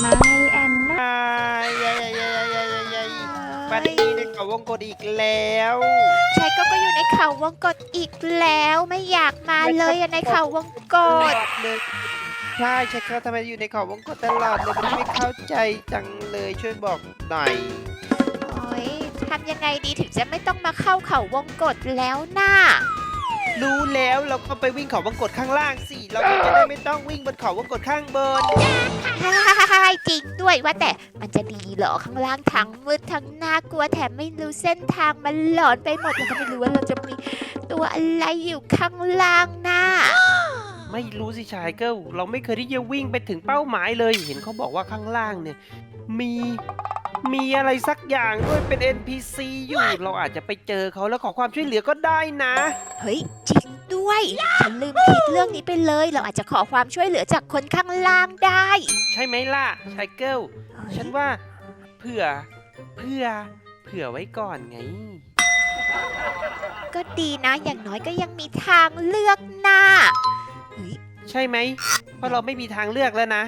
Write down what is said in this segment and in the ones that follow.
ไม่แอนนาอ่าเย้เย้เย้เย้เย้เย้บันนี่ในเขาวงกดอีกแล้วชายก็ก็อยู่ในเขาวงกตอีกแล้วไม่อยากมาเลยอะในเขาวงกตตลอดเลยใช่ใช่ครับทำไมอยู่ในเขาวงกดตลอดเลยมันไม่เข้าใจจังเลยช่วยบอกหน่อยโอ้ยทำยังไงดีถึงจะไม่ต้องมาเข้าเขาวงกตแล้วน่ารู้แล้วเราก็ไปวิ่งเขาวงกดข้างล่างสิ เราก็จะได้ไม่ต้องวิ่งบนเขาวงกดข้างบนจริงด้วยว่าแต่มันจะดีเหรอข้างล่างทั้งมืดทั้งน่ากลัวแถมไม่รู้เส้นทางมันหลอนไปหมดเราก็ไม่รู้ว่าเราจะมีตัวอะไรอยู่ข้างล่างน่าไม่รู้สิชายเกิลเราไม่เคยที่จะวิ่งไปถึงเป้าหมายเลย เห็นเขาบอกว่าข้างล่างเนี่ย มีมีอะไรสักอย่างด้วยเป็น NPC อยู่ เราอาจจะไปเจอเขาแล้วขอความช่วยเหลือก็ได้นะ เฮ้ยจริง ด้วย ฉันลืมคิดเรื่องนี้ไปเลย เราอาจจะขอความช่วยเหลือจากคนข้างล่างได้ใช่ไหมล่ะชายเกิลฉันว่าเผื่อเผื่อเผื่อไว้ก่อนไง ก็ดีนะ อย่างน้อยก็ยังมีทางเลือกหน้าเฮ้ยใช่ไหมเพราะเราไม่มีทางเลือกแล้วนะ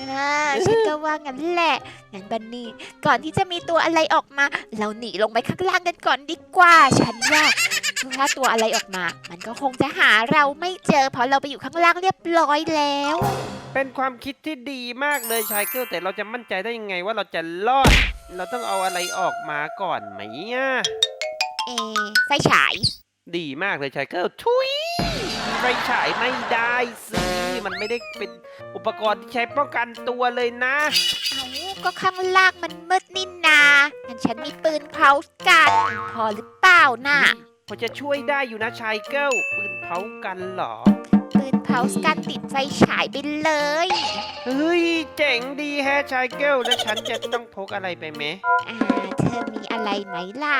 อ่าฉันก็ว่างั้นแหละ งั้นบันนี่ก่อนที่จะมีตัวอะไรออกมา เราหนีลงไปข้างล่างกันก่อนดีกว่า ฉันว่า ถ้าตัวอะไรออกมา มันก็คงจะหาเราไม่เจอ เพราะเราไปอยู่ข้างล่างเรียบร้อยแล้ว เป็นความคิดที่ดีมากเลยชายเกิลแต่เราจะมั่นใจได้ยังไงว่าเราจะรอด เราต้องเอาอะไรออกมาก่อนไหมอะเอไฟฉาย ดีมากเลยชายเกิลทุยไฟฉายไม่ได้สิมันไม่ได้เป็นอุปกรณ์ที่ใช้ป้องกันตัวเลยนะ เอาก็ข้างล่างมันมืดนี่นางั้นฉันมีปืนเผากัน พอหรือเปล่าน่ะ พอจะช่วยได้อยู่นะชายเกิลปืนเผากันเหรอ ปืนเผากันติดไฟฉายไปเลย เฮ้ย เจ๋งดีแฮะชายเกิลแล้วฉันจะต้องพกอะไรไปไหม อ่า เธอมีอะไรไหมล่ะ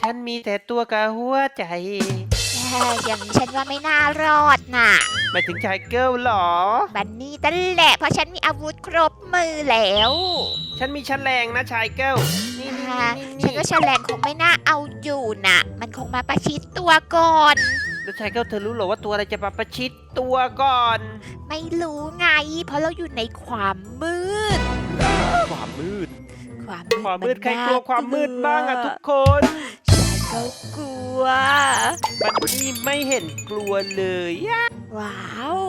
ฉันมีแต่ตัวกระหัวใจเอ้ยอย่างนี้ฉันว่าไม่น่ารอดน่ะ หมายถึงชายเกิลเหรอ บันนี่ตั้นแหละเพราะฉันมีอาวุธครบมือแล้ว ฉันมีแฉลงนะชายเกิล นี่นี่อ่านี่ฉันนี่ก็แฉลงคงไม่น่าเอาอยู่น่ะมันคงมาประชิดตัวก่อน แล้วชายเกิลเธอรู้เหรอว่าตัวอะไรจะมาประชิดตัวก่อนไม่รู้ไง เพราะเราอยู่ในความมืด ความมืด ความมืดความมืดนใครกลัวความมืดบ้างอะทุกคนฉันก็กลัว บันนี่ไม่เห็นกลัวเลยอะว้าว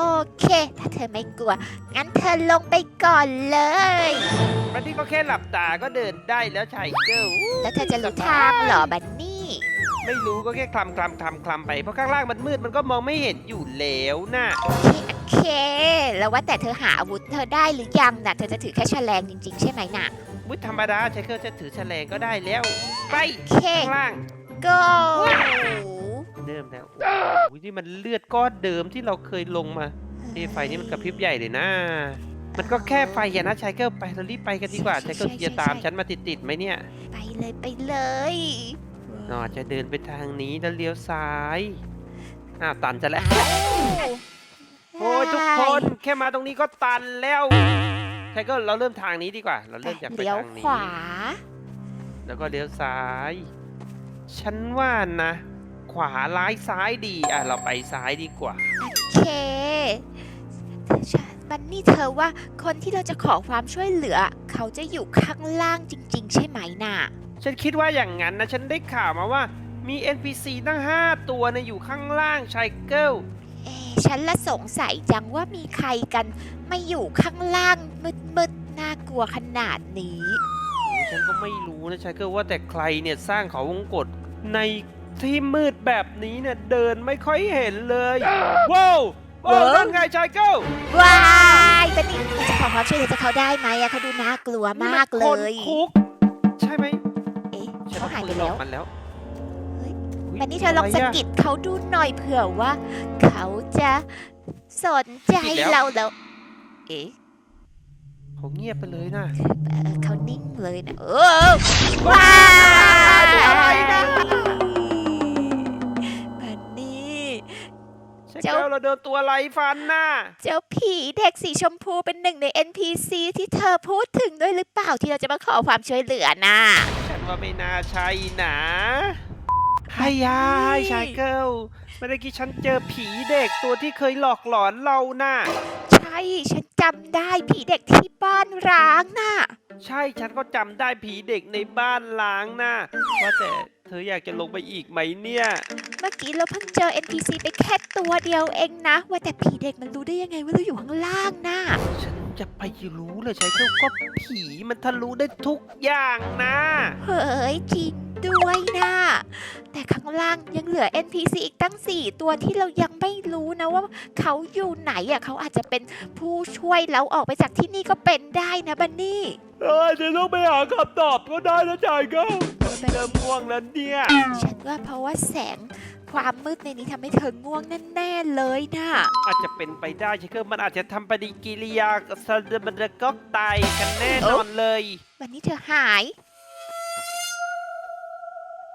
โอเค ถ้าเธอไม่กลัว งั้นเธอลงไปก่อนเลย บันนี่ก็แค่หลับตาก็เดินได้แล้วชายเกิลแล้วเธอจะรู้ทางเหรอบันนี่ ไม่รู้ก็แค่คลำคลำคลำคลำไป เพราะข้างล่างมันมืดมันก็มองไม่เห็นอยู่แล้วน่ะ โอเคโอเค แล้วว่าแต่เธอหาอาวุธเธอได้หรือยังน่ะเธอจะถือแค่แฉลงจริงๆ ใช่ไหมน่ะวุธธรรมดาชายเกิลจะถือแฉลงก็ได้แล้ว ไปโอเค ข้างล่าง go เดิมแล้วโอ้ โหนี่มันเลือดก้อนเดิมที่เราเคยลงมาเอ้ไฟนี่มันกระพริบใหญ่เลยนะ มันก็แค่ไฟอย่านะชายเกิลไปเรารีบไปกันดีกว่าชายเกิลจะตามฉันมาติดๆไหมเนี่ยไปเลยไปเลยนอจะเดินไปทางนี้แล้วเลี้ยวซ้ายอ้าวตันจะแล้วอ้าวโอ้ยทุกคนแค่มาตรงนี้ก็ตันแล้วชายเกิลเราเริ่มทางนี้ดีกว่า เราเริ่มจากไปเลี้ยวทางขนี้ วา แล้วก็เลี้ยวซ้าย ฉันว่านะข วาร้ายซ้ายดี อะ เราไปซ้ายดีกว่า โอเคบันนี่เธอว่าคนที่เราจะขอความช่วยเหลือ เขาจะอยู่ข้างล่างจริง ๆ ใช่ไหมน่ะ ฉันคิดว่าอย่างนั้นนะ ฉันได้ข่าวมาว่ามี NPC ตั้ง 5 ตัวนะอยู่ข้างล่างชายเกิลเอะฉันละสงสัยจังว่ามีใครกันมาอยู่ข้างล่างมืดๆน่ากลัวขนาดนี้ ฉันก็ไม่รู้นะชายเกิลว่าแต่ใครเนี่ยสร้างเขาวงกฏใน ที่มืดแบบนี้เนี่ยเดินไม่ค่อยเห็นเลยว้าวว้าวเว้ยนั่นไงชายเกิลว้ายบันนี่เราจะขอความช่วยเหลือจากเขาได้ไหมอะเขาดูน่ากลัวมากเลนี่นย คนคุก ใช่ไหมเอ๊ะฉันเขาหายไปปืนอแล้อวกมันแล้วเฮ้ยอุ๊ยบันนี่เธอลองะสะไระกิดเขาดูหน่อยเผื่อว่า เขาจะสนใจสะกิดแล้วเราแล้ว เอ๊ะเขาเงียบไปเลยนะเอ่อเขานิ่งเลยนะเออว้าย จ้าเกิลเราโดนตัวอะไรฟันน่ะ เจ้าผีเด็กสีชมพูเป็นหนึ่งใน NPC ที่เธอพูดถึงด้วยหรือเปล่าที่เราจะมาขอความช่วยเหลือน่ะ ฉันว่าไม่น่าใช่นะไฮยานี่ชายเกิลเมื่อกี้ฉันเจอผีเด็กตัวที่เคยหลอกหลอนเราน่ะ ใช่ ฉันจำได้ผีเด็กที่บ้านร้างน่ะ ใช่ ฉันก็จำได้ผีเด็กในบ้านล้างนะว่าแต่เธออยากจะลงไปอีกไหมเนี่ย เมื่อกี้เราเพิ่งเจอ NPC ไปแค่ตัวเดียวเองนะ ว่าแต่ผีเด็กมันรู้ได้ยังไงว่าเราอยู่ข้างล่างน่ะ ฉันจะไปรู้เลยใช่เจ้าก็ผีมันทะลุได้ทุกอย่างนะ เฮ้ยจริงด้วยนะแต่ข้างล่างยังเหลือ NPC อีกตั้ง 4 ตัวที่เรายังไม่รู้นะว่าเขาอยู่ไหนอะเขาอาจจะเป็นผู้ช่วยเราออกไปจากที่นี่ก็เป็นได้นะบันนี่เออจะต้องไปหาคำตอบก็ได้นะจ่ายก็เริ่มง่วงแล้วเนี่ย ฉันว่าเพราะว่าแสง ความมืดในนี้ทำให้เธอง่วงแน่ๆเลยนะอาจจะเป็นไปได้ใช่ก็มันอาจจะทำปฏิกิริยากับซาดมันก็ตายกันแน่นอนเลย วันนี้เธอหาย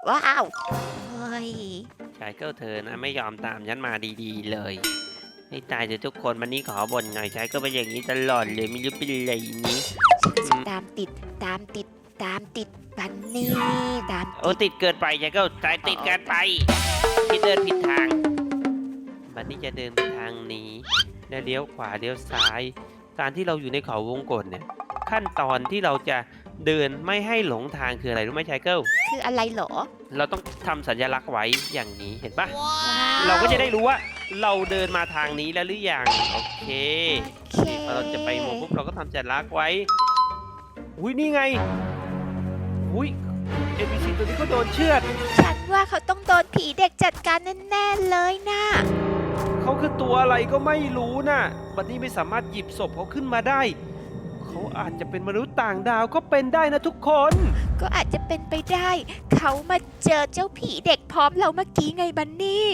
ว้าว เฮ้ย ชายเกิลเธอนะไม่ยอมตามฉันมาดีๆเลยให้ตายเถอะทุกคนวันนี้ขอบ่นหน่อยชายก็เป็นอย่างนี้ตลอดเลยไม่รู้เป็นไรนี้ ฉันก็จะตามติดตามติดตามติดบันนี่ตามโอ้ติดเกินไปชายเกิลใจติดเกินไปพี่ เดินผิดทางวันนี้จะเดินไปทางนี้ แล้วเลี้ยวขวาเลี้ยวซ้าย การที่เราอยู่ในเขาวงกฏเนี่ย ขั้นตอนที่เราจะเดินไม่ให้หลงทางคืออะไรรู้ไหมชายเกิลคืออะไรเหรอ เราต้องทำสัญลักษณ์ไว้อย่างนี้เห็นปะว้าวเราก็จะได้รู้ว่าเราเดินมาทางนี้แล้วหรือยังโอเคโอเค พอเราจะไปโมปุ๊บเราก็ทำสัญลักษณ์ไว้อุ้ยนี่ไงอุ้ย NPC ตัวนี้ก็โดนเชือดฉันว่าเขาต้องโดนผีเด็กจัดการแน่ๆเลยนะเขาคือตัวอะไรก็ไม่รู้นะบันนี้ไม่สามารถหยิบศพเขาขึ้นมาได้ เขาอาจจะเป็นมนุษย์ต่างดาวก็เป็นได้นะทุกคน ก็อาจจะเป็นไปได้ เขามาเจอเจ้าผีเด็กพร้อมเราเมื่อกี้ไงบันนี่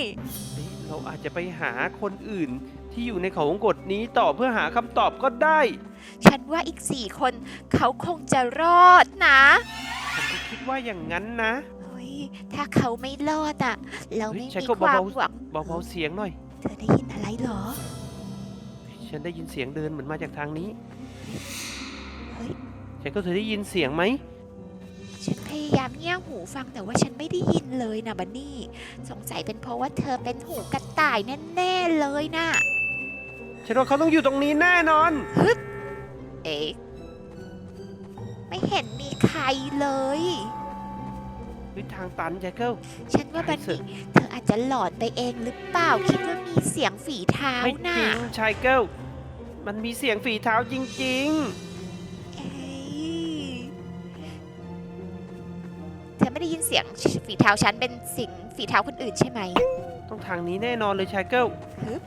เอ๊ะเราอาจจะไปหาคนอื่นที่อยู่ในเขาวงกฏนี้ต่อเพื่อหาคำตอบก็ได้ ฉันว่าอีกสี่คนเขาคงจะรอดนะฉันก็คิดว่าอย่างนั้นนะเฮ้ยถ้าเขาไม่รอดอะ เราเฮ้ยไม่ฉันมีก็ความเบาๆหวังเบาๆเสียงหน่อย เธอได้ยินอะไรเหรอ ฉันได้ยินเสียงเดินเหมือนมาจากทางนี้ เฮ้ย ฉันก็เธอได้ยินเสียงไหมฉันพยายามเงี่ยหูฟังแต่ว่าฉันไม่ได้ยินเลยนะบันนี่ สงสัยเป็นเพราะว่าเธอเป็นหูกระต่ายแน่ๆเลยนะฉันว่าเขาต้องอยู่ตรงนี้แน่นอน เอ๊ะไม่เห็นมีใครเลย วิทางตันแจ็คเกิล ฉันว่าบันใครสึนี่กเธออาจจะหลอนไปเองหรือเปล่า คิดว่ามีเสียงฝีเท้าไม่จน่ะริงชายเกิล มันมีเสียงฝีเท้าจริง เอ้ยเธอไม่ได้ยินเสียงฝีเท้าฉันเป็นเสิ่งฝีเท้าคนอื่นใช่ไหม ๆ ต้องทางนี้แน่นอนเลยชายเกิลฮึบ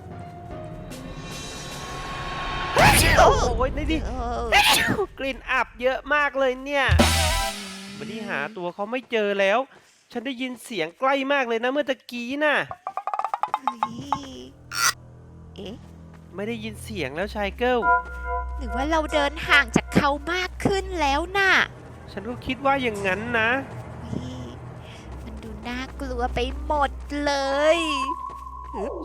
โอ้ยนี่ดิเออกลิ่นอับเยอะมากเลยเนี่ยวันนี้หาตัวเขาไม่เจอแล้ว ฉันได้ยินเสียงใกล้มากเลยนะเมื่อตะกี้น่ะเฮ้ยเอ๊ะ ไม่ได้ยินเสียงแล้วชายเกิลหรือว่าเราเดินห่างจากเขามากขึ้นแล้วน่ะ ฉันก็คิดว่าอย่างนั้นนะเฮ้ยมันดูน่ากลัวไปหมดเลย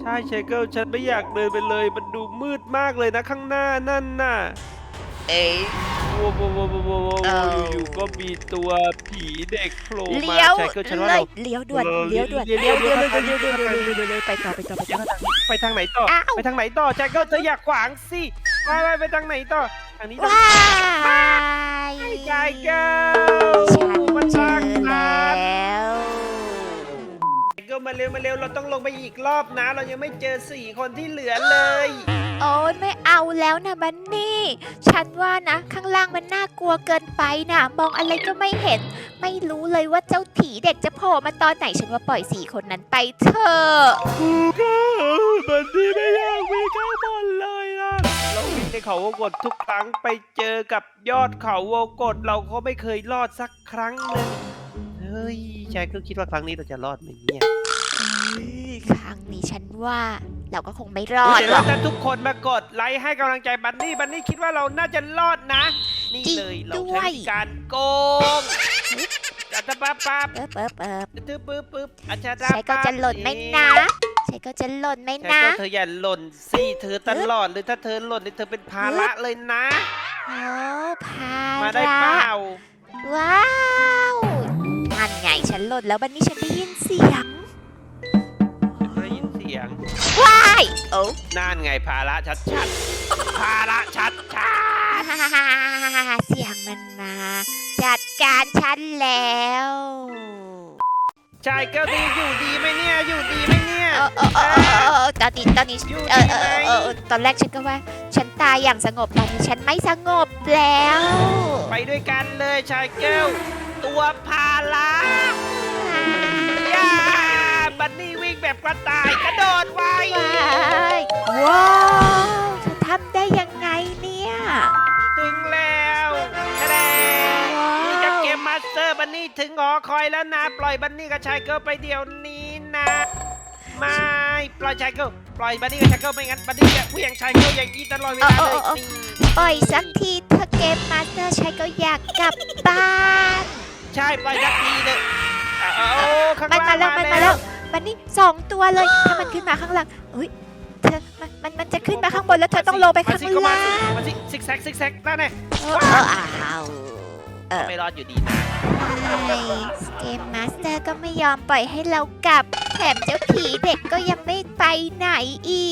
ใช่ชายเกิลฉันไม่อยากเดินไปเลย มันดูมืดมากเลยนะข้างหน้านั่นน่ะ เอ๊ะว้าวว้าวว้าวว้าวว้าวเอ้าอยู่ๆก็มีตัวผีเด็กโผล่มาเลี้ยวชายเกิลฉันว่าเลเรายเลี้ยวด่วนเออเลี้ยวด่วนเลี้เลี้ยยววเลี้เลี้ยยววเลี้ยวเลี้ยวเลี้ยวเลี้ยวเลี้ยวเลี้ยวไปต่อไปต่อไปต่อ ไปทางไหนต่อ อ้าว ไปทางไหนต่อชายเกิลเธออยากขวางสิไปไปไปทางไหนต่อทางนี้ต่อว้ายชายเกิล มาเร็วมาเร็วเราต้องลงไปอีกรอบนะ เรายังไม่เจอสี่คนที่เหลือเลย โอ้ยไม่เอาแล้วนะบันนี่ ฉันว่านะข้างล่างมันน่ากลัวเกินไปนะมองอะไรก็ไม่เห็น ไม่รู้เลยว่าเจ้าผีเด็กจะโผล่มาตอนไหนฉันว่าปล่อยสี่คนนั้นไปเถอะบันนี้ไม่อยากมีข้างบนเลยนะเราวิ่งในเขาวงกฏทุกครั้งไปเจอกับยอดเขาวงกฏเราก็ไม่เคยรอดสักครั้งหนึ่งเฮ้ยชายก็คิดว่าครั้งนี้เราจะรอดไหมเนี่ยเอ้ย ครั้งนี้ฉันว่าเราก็คงไม่รอดเดี๋ยวหรเราอก จะทุกคนมากดไลค์ให้กำลังใจบันนี่บันนี่คิดว่าเราน่าจะรอดนะ นี่เลยเราใช้วิธีการโกงจัตปั๊บปั๊บเปิบเปิบเปิบตึ๊บปึ๊บปึ๊บอาจารย์ใช้ก็จะหล่นไหมนะใช้ก็จะหล่นไหมใช่นะ ก็เธออย่าหล่นสิเธอตลอดเลยถ้าเธอหล่นนี่เธอเป็นภาระเลยนะ โอ้พามาได้ระเปล่า ว้าวนั่นไงฉันหล่นแล้วบันนี้ฉันได้ยินเสียงได้ยินเสี ถียงว้ายโอ้นั่นไงภาระชัดๆภาระชัดชัดเสียงมันมา จัดการฉันแล้วๆชายเกิลดีอยู่ดีไหมเนี่ยอยู่ดีไหมเนี่ยเออเออเออเออเออตอนนี้ตอนนี้อยู่เอดีอเอไหมอเออเออตอนแรกฉันก็ว่า ฉันตายอย่างสงบตอนนี้ฉันไม่สงบแล้ว ไปด้วยกันเลยชายเกิลตัวภาระย่าบั นนี่วิ่งแบบกระต่ายกระโดดไวว้ายว้าวเธอทำได้ยังไงเนี่ยถึงแล้วทะเลว้าวนี่เจะเกมมาสเตอร์บันนี่ถึงหอคอยแล้วนะ ปล่อยบันนี่กับชายเกิลไปเดี๋ยวนี้นะ ไม่ปล่อยชายเกิลปล่อยบันนี่กับชายเกิลไม่งั้นบันนี่จะเหวี่ยงชายเกิลอย่างนี้ตลอดเวลาเลยนี่ปล่อยสักทีเธอเกมมาสเตอร์ชัยก็อยากกลับบ้าน ใช่ปล่อยสักทีเถอะอะเอาข้างมันล่างมาแล้ว มามันมาแล้แล้ววมันนี่สองตัวเลย ถ้ามันขึ้นมาข้างล่างอุ้ยเธอมันมันมันจะขึ้นมาข้างบนแล้วเธอต้องลงไปข้างมสิก็มาล่าสิงมาสิซิกแซกซิกแซกนั่นไงเออเอออ้าวเออไม่รอดอยู่ดีนะเกมมาสเตอร์ก็ไม่ยอมปล่อยให้เรากลับ แถมเจ้าผีเด็กก็ยังไม่ไปไหนอี